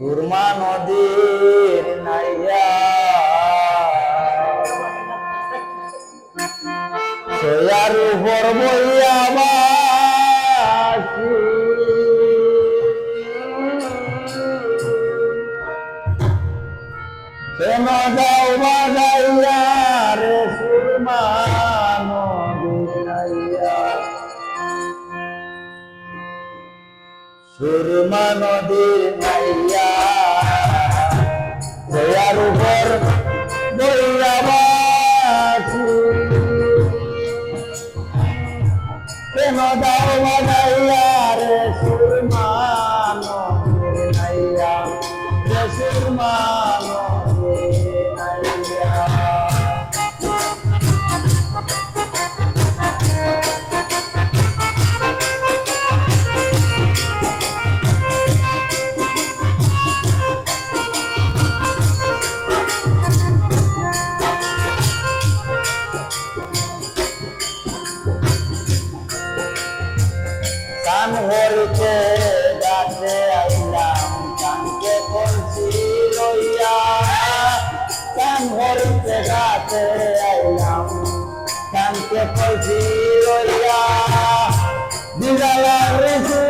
সুরমা নদীর নাইয়া। সয়ার উপর বইয়া বাসি। কেন যাও বাজাইয়া রে সুরমা নদীর নাইয়া। সুরমা নদীর রে সুরমা গাছে আইলাম কানকে কলসি লইয়া দিদালা রেসুলাই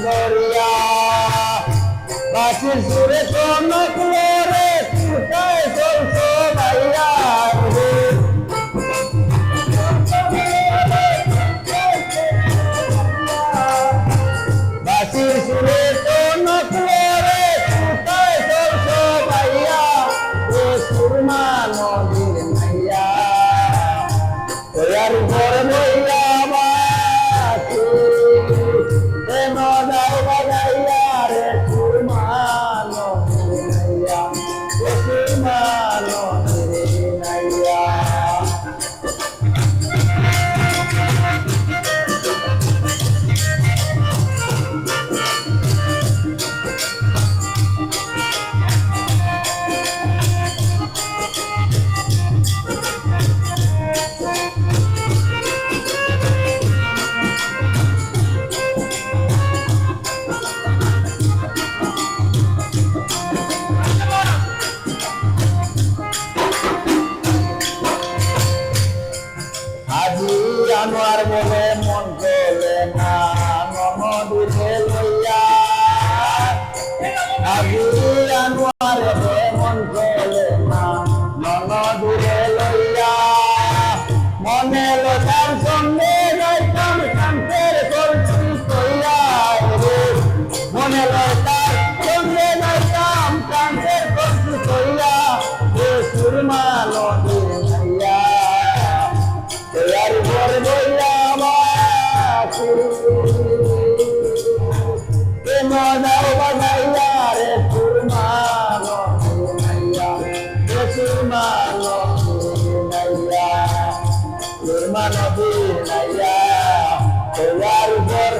দরিয়া বাসির সুরে কনক আজি আনোয়ার বলে মন চলে না ননদুকে লইয়া। আজি আনোয়ার বলে মন চলে না ননদুকে লইয়া। মনে লোকার সঙ্গে যাইতাম কান্তের করছি কইয়া মনে লোকার সঙ্গে যাইতাম কান্তের করছি কইয়া সুরমা নদীর দাও বাজাইয়া রে সুরমা নাইয়া রে সুরমা নাইয়া সুরমা নদী নাইয়া এর পর